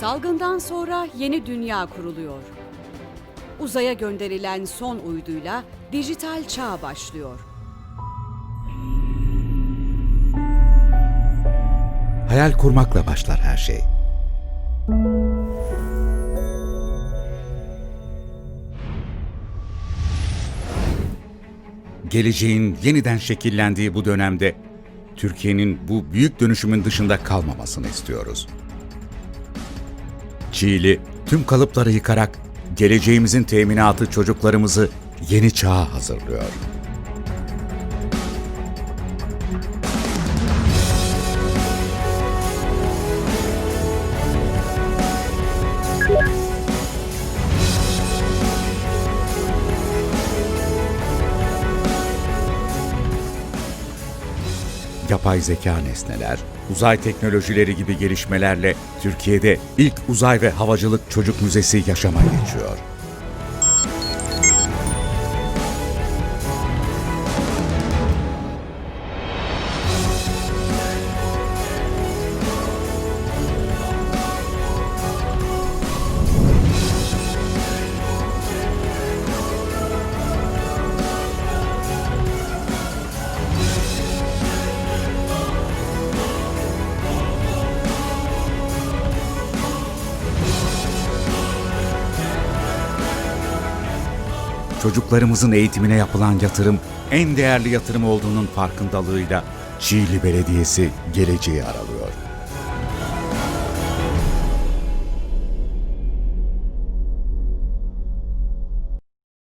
Salgından sonra yeni dünya kuruluyor. Uzaya gönderilen son uyduyla dijital çağ başlıyor. Hayal kurmakla başlar her şey. Geleceğin yeniden şekillendiği bu dönemde Türkiye'nin bu büyük dönüşümün dışında kalmamasını istiyoruz. Çiğli tüm kalıpları yıkarak geleceğimizin teminatı çocuklarımızı yeni çağa hazırlıyor. Yapay zeka nesneler, uzay teknolojileri gibi gelişmelerle Türkiye'de ilk uzay ve havacılık çocuk müzesi yaşama geçiyor. Çocuklarımızın eğitimine yapılan yatırım en değerli yatırım olduğunun farkındalığıyla Çiğli Belediyesi geleceği aralıyor.